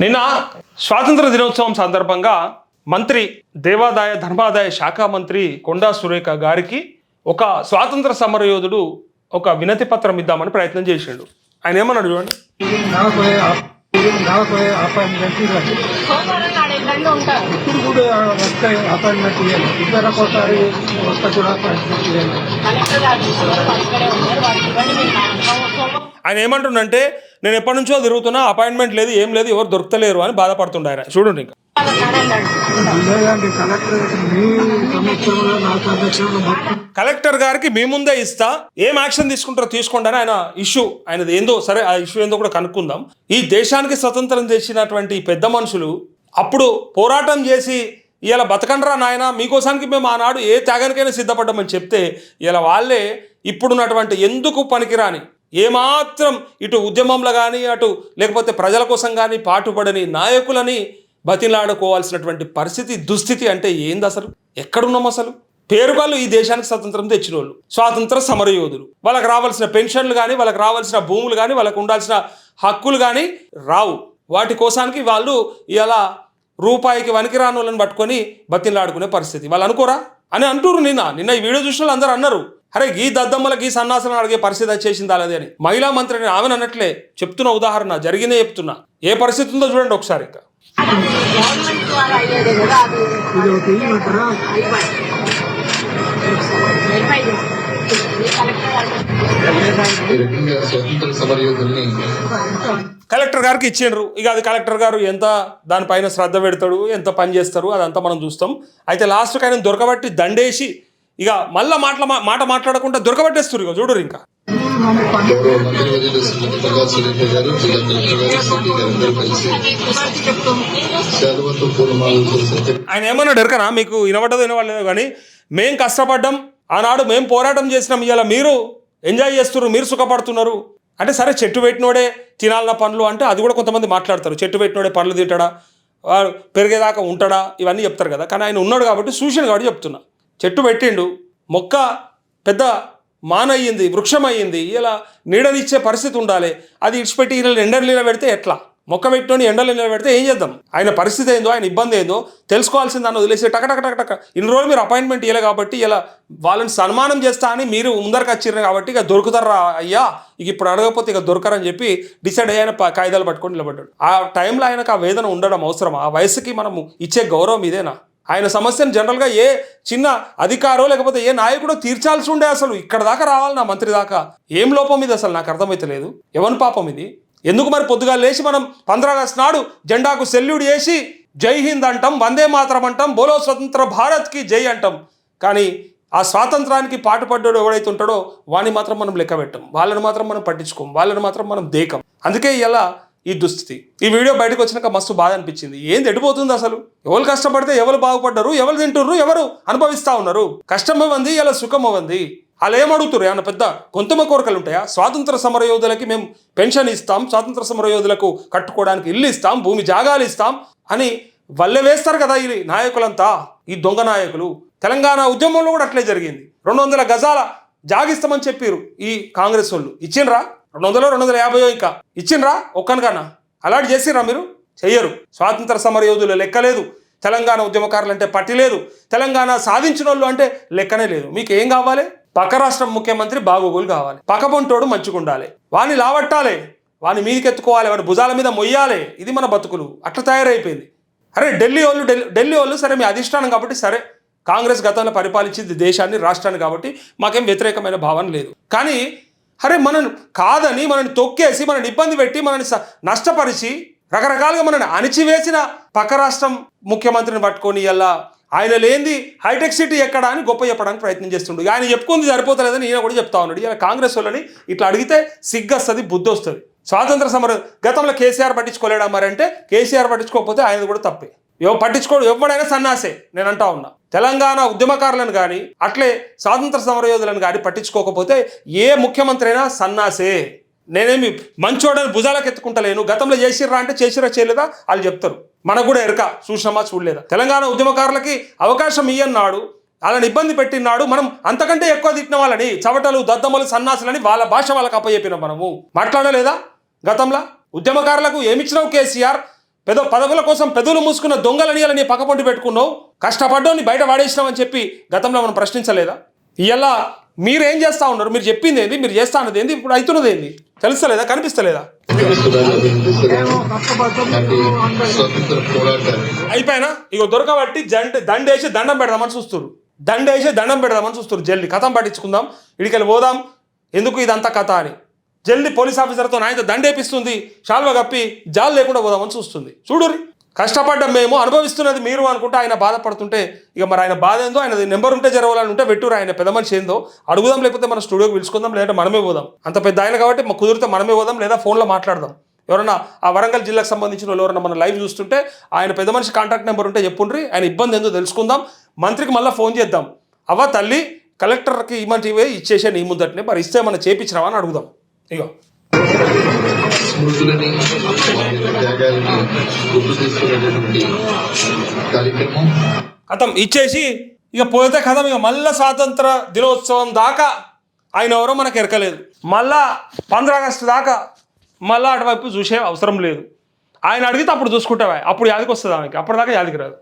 నిన్న స్వాతంత్ర దినోత్సవం సందర్భంగా మంత్రి దేవాదాయ ధర్మాదాయ శాఖ మంత్రి కొండా సురేఖ గారికి ఒక స్వాతంత్ర సమరయోధుడు ఒక వినతి పత్రం ఇద్దామని ప్రయత్నం చేసిండు. ఆయన ఏమన్నాడు చూడండి. ఇప్పుడు కూడా వస్తే అపాయింట్మెంట్ వస్తే కూడా అపాయింట్మెంట్ ఆయన ఏమంటుండంటే నేను ఎప్పటి నుంచో తిరుగుతున్నా అపాయింట్మెంట్ లేదు ఏం లేదు ఎవరు దొరుకుతలేరు అని బాధపడుతుండే ఆయన. చూడండి ఇంకా. కలెక్టర్ గారికి మీ ముందే ఇస్తా. ఏం యాక్షన్ తీసుకుంటారో తీసుకోండి అని ఆయన ఇష్యూ ఆయనది ఏందో సరే ఆ ఇష్యూ ఏందో కూడా కనుక్కుందాం. ఈ దేశానికి స్వతంత్రం తెచ్చినటువంటి ఈ పెద్ద మనుషులు అప్పుడు పోరాటం చేసి ఇలా బతకండ్రా నాయన మీకోసానికి మేము ఆనాడు ఏ త్యాగానికైనా సిద్ధపడ్డామని చెప్తే ఇలా వాళ్ళే ఇప్పుడున్నటువంటి ఎందుకు పనికిరాని ఏమాత్రం ఇటు ఉద్యమంలో కానీ అటు లేకపోతే ప్రజల కోసం కానీ పాటుపడని నాయకులని బతిలాడుకోవాల్సినటువంటి పరిస్థితి దుస్థితి అంటే ఏంది అసలు? ఎక్కడున్నాం అసలు? పేరుగాళ్ళు ఈ దేశానికి స్వతంత్రం తెచ్చిన వాళ్ళు స్వాతంత్ర సమరయోధులు. వాళ్ళకి రావాల్సిన పెన్షన్లు కానీ వాళ్ళకి రావాల్సిన భూములు కానీ వాళ్ళకు ఉండాల్సిన హక్కులు కానీ రావు. వాటి కోసానికి వాళ్ళు ఇలా రూపాయికి వనికిరాని వాళ్ళని పట్టుకొని బతిలాడుకునే పరిస్థితి. వాళ్ళు అనుకోరా? అని అంటురు నిన్న. నిన్న ఈ వీడియో చూసిన వాళ్ళు అందరూ అన్నారు. అరే గీ దద్దమ్మల గీ సన్నాసనం అడిగే పరిస్థితి వచ్చేసింది అలాది అని. మహిళా మంత్రిని ఆమెను అన్నట్లే చెప్తున్న ఉదాహరణ జరిగినే చెప్తున్నా. ఏ పరిస్థితి ఉందో చూడండి ఒకసారి ఇంకా. కలెక్టర్ కలెక్టర్ గారికి ఇచ్చిండ్రు. ఇక అది కలెక్టర్ గారు ఎంత దానిపైన శ్రద్ధ పెడతాడు ఎంత పని చేస్తారు అదంతా మనం చూస్తాం. అయితే లాస్ట్కి ఆయన దొరకబట్టి దండేసి ఇక మళ్ళా మాటల మాట మాట్లాడకుండా దొరకబెట్టేస్తారు ఇక చూడరు ఇంకా. ఆయన ఏమన్నాడు ఎరకనా? మీకు వినబడ్డదో వినబడలేదో కానీ మేం కష్టపడ్డాం ఆనాడు మేం పోరాటం చేసినాం ఇవాళ మీరు ఎంజాయ్ చేస్తున్నారు మీరు సుఖపడుతున్నారు. అంటే సరే చెట్టు పెట్టినోడే తినాలన్న పనులు అంటే అది కూడా కొంతమంది మాట్లాడతారు. చెట్టు పెట్టినోడే పనులు తింటాడా? పెరిగేదాకా ఉంటాడా? ఇవన్నీ చెప్తారు కదా. కానీ ఆయన ఉన్నాడు కాబట్టి సూచన కాబట్టి చెప్తున్నా. చెట్టు పెట్టిండు. మొక్క పెద్ద మానయ్యింది వృక్షం అయ్యింది ఇలా నీడనిచ్చే పరిస్థితి ఉండాలి. అది ఇడిచిపెట్టి ఇలా ఎండలు నిలబెడితే ఎట్లా? మొక్క పెట్టుకొని ఎండలు నిలబెడితే పెడితే ఏం చేద్దాం? ఆయన పరిస్థితి ఏందో ఆయన ఇబ్బంది ఏందో తెలుసుకోవాల్సింది దాన్ని వదిలేసి టక టక టక టక ఇన్ని రోజులు మీరు అపాయింట్మెంట్ ఇవ్వలే కాబట్టి ఇలా వాళ్ళని సన్మానం చేస్తా అని మీరు ముందరకు వచ్చిర్రు కాబట్టి ఇక దొరుకుతారా అయ్యా? ఇక ఇప్పుడు అడగకపోతే ఇక దొరకరని చెప్పి డిసైడ్ అయ్యాన కాగితాలు పట్టుకొని నిలబడ్డాడు. ఆ టైంలో ఆయనకు ఆ వేదన ఉండడం అవసరం ఆ వయసుకి మనము ఇచ్చే గౌరవం ఇదేనా? ఆయన సమస్యను జనరల్గా ఏ చిన్న అధికారో లేకపోతే ఏ నాయకుడో తీర్చాల్సి ఉండే అసలు ఇక్కడ దాకా రావాలి నా మంత్రి దాకా. ఏం లోపం ఇది అసలు? నాకు అర్థమైతలేదు ఎవరి పాపం ఇది? ఎందుకు మరి పొద్దుగా లేచి మనం పంద్రా ఆగస్టు నాడు జెండాకు సెల్యూడ్ చేసి జై హింద్ అంటాం వందే మాత్రం అంటాం బోలో స్వతంత్ర భారత్కి జై అంటాం. కానీ ఆ స్వాతంత్రానికి పాటుపడ్డాడు ఎవడైతే ఉంటాడో వాడిని మాత్రం మనం లెక్క పెట్టం. వాళ్ళని మాత్రం మనం పట్టించుకోం. వాళ్ళని మాత్రం మనం దేకం. అందుకే ఇలా ఈ దుస్థితి. ఈ వీడియో బయటకు వచ్చినాక మస్తు బాధ అనిపించింది. ఏంది ఎడిపోతుంది అసలు? ఎవరు కష్టపడితే ఎవరు బాగుపడ్డారు? ఎవరు తింటున్నారు ఎవరు అనుభవిస్తా ఉన్నారు? కష్టం అవ్వంది ఇలా సుఖం అవ్వంది? వాళ్ళు ఏమడుగుతారు ఏమన్నా పెద్ద కొంతమ కోరికలు ఉంటాయా? స్వాతంత్ర సమరయోధులకి మేము పెన్షన్ ఇస్తాం స్వాతంత్ర సమర యోధులకు కట్టుకోవడానికి ఇల్లు ఇస్తాం భూమి జాగాలు ఇస్తాం అని వల్లే వేస్తారు కదా ఈ నాయకులంతా ఈ దొంగ నాయకులు. తెలంగాణ ఉద్యమంలో కూడా అట్లే జరిగింది. రెండు వందల గజాల జాగిస్తామని చెప్పారు ఈ కాంగ్రెస్ వాళ్ళు. ఇచ్చిండ్రా? రెండు వందలు రెండు వందల యాభై ఇంకా. ఇచ్చిండ్రా? ఒక్కనికన్నా. అలాంటి చేసిర్రా మీరు? చెయ్యరు. స్వాతంత్ర సమర యోధులు లెక్కలేదు. తెలంగాణ ఉద్యమకారులు అంటే పట్టి లేదు. తెలంగాణ సాధించిన వాళ్ళు అంటే లెక్కనే లేదు. మీకు ఏం కావాలి? పక్క రాష్ట్రం ముఖ్యమంత్రి బాగోగులు కావాలి. పక్కపొంటోడు మంచిగుండాలి వాని లావట్టాలి. వాని మీదకెత్తుకోవాలి. వాడి భుజాల మీద మొయ్యాలి. ఇది మన బతుకులు. అట్లా తయారైపోయింది. అరే ఢిల్లీ వాళ్ళు ఢిల్లీ ఢిల్లీ వాళ్ళు సరే మీ అధిష్టానం కాబట్టి సరే. కాంగ్రెస్ గతంలో పరిపాలించింది దేశాన్ని రాష్ట్రాన్ని కాబట్టి మాకేం వ్యతిరేకమైన భావన లేదు. కానీ అరే మనని కాదని మనని తొక్కేసి మనని ఇబ్బంది పెట్టి మనని స- నష్టపరిచి రకరకాలుగా మనని అణిచివేసిన పక్క రాష్ట్రం ముఖ్యమంత్రిని పట్టుకొని ఇలా ఆయన లేనిది హైటెక్ సిటీ ఎక్కడ అని గొప్ప చెప్పడానికి ప్రయత్నం చేస్తుండు. ఆయన చెప్పుకుంది సరిపోతలేదని ఈయన కూడా చెప్తా ఉన్నాడు. ఈయన కాంగ్రెస్ వాళ్ళని ఇట్లా అడిగితే సిగ్గొస్తుంది బుద్ధి వస్తుంది స్వాతంత్ర సమరం గతంలో కేసీఆర్ పట్టించుకోలేడా మరి అంటే కేసీఆర్ పట్టించుకోకపోతే ఆయన కూడా తప్పే. ఎవ పట్టించుకోడు ఎవడైనా సన్నాసే నేను అంటా ఉన్నా. తెలంగాణ ఉద్యమకారులను కానీ అట్లే స్వాతంత్ర సమరయోధులను కానీ పట్టించుకోకపోతే ఏ ముఖ్యమంత్రి అయినా సన్నాసే. నేనేమి మంచోడని భుజాలకు ఎత్తుకుంటలేను. గతంలో చేసిర్రా అంటే చేసిరా చేయలేదా? వాళ్ళు చెప్తారు. మనకు కూడా ఎరక చూసినామా చూడలేదా? తెలంగాణ ఉద్యమకారులకి అవకాశం ఇయ్యన్నాడు వాళ్ళని ఇబ్బంది పెట్టినాడు మనం అంతకంటే ఎక్కువ తిట్టిన వాళ్ళని చవటలు దద్దమ్మలు సన్నాసులని వాళ్ళ భాష వాళ్ళకి అప్పచెప్పినాం మనము. మాట్లాడలేదా గతంలో? ఉద్యమకారులకు ఏమిచ్చినావు కేసీఆర్? పెద్ద పదవుల కోసం పెదవులు మూసుకున్న దొంగలని నీ పక్కపొంటి పెట్టుకున్నావు? కష్టపడ్డావు బయట వాడేసినావని చెప్పి గతంలో మనం ప్రశ్నించలేదా? ఇలా మీరు ఏం చేస్తా ఉన్నారు? మీరు చెప్పింది ఏంది? మీరు చేస్తా అన్నది ఏంది? ఇప్పుడు అవుతున్నది ఏంది? తెలుస్తలేదా? కనిపిస్తలేదా? అయిపోయినా? ఇగో దొరకబట్టి జండ దండేసి దండం పెడదామని చూస్తారు దండేసి దండం పెడదామని చూస్తారు జల్లి కథం పట్టించుకుందాం. ఇడికెళ్ళి పోదాం. ఎందుకు ఇదంతా కథ అని? జల్ది పోలీస్ ఆఫీసర్తో నాయన దండేపిస్తుంది షాల్వ కప్పి జాలు లేకుండా పోదామని చూస్తుంది. చూడురి కష్టపడ్డం మేము అనుభవిస్తున్నది మీరు అనుకుంటే ఆయన బాధపడుతుంటే ఇక మరి ఆయన బాధ ఏందో ఆయన నెంబర్ ఉంటే జరగాలని ఉంటే పెట్టురు ఆయన పెద్ద మనిషి ఏందో. అడుగుదాం లేకపోతే మన స్టూడియోకి పిలుచుకుందాం లేదంటే మనమే పోదాం. అంత పెద్ద ఆయన కాబట్టి మా కుదిరితే మనమే పోదాం లేదా ఫోన్లో మాట్లాడదాం. ఎవరన్నా ఆ వరంగల్ జిల్లాకు సంబంధించిన వాళ్ళు ఎవరన్నా మన లైవ్ చూస్తుంటే ఆయన పెద్ద మనిషి కాంటాక్ట్ నెంబర్ ఉంటే చెప్పుండ్రి ఆయన ఇబ్బంది ఏందో తెలుసుకుందాం. మంత్రికి మళ్ళీ ఫోన్ చేద్దాం. అవ్వ తల్లి కలెక్టర్కి ఇమంటివే ఇచ్చేసాను ఈ ముందటనే మరి ఇస్తే మనం చేపించినావా అని అడుగుదాం. ఇగో. స్మృతులని త్యాగాలని గుర్తు తీసుకునేటటువంటి కార్యక్రమం కథం ఇచ్చేసి ఇక పోతే కథం ఇక మళ్ళా స్వాతంత్ర దినోత్సవం దాకా ఆయన ఎవరో మనకు ఎరకలేదు. మళ్ళా పంద్ర ఆగస్టు దాకా మళ్ళా అటువైపు చూసే అవసరం లేదు. ఆయన అడిగితే అప్పుడు చూసుకుంటావా? అప్పుడు యాదికి వస్తుంది ఆమెకి. అప్పటిదాకా యాదికి రాదు.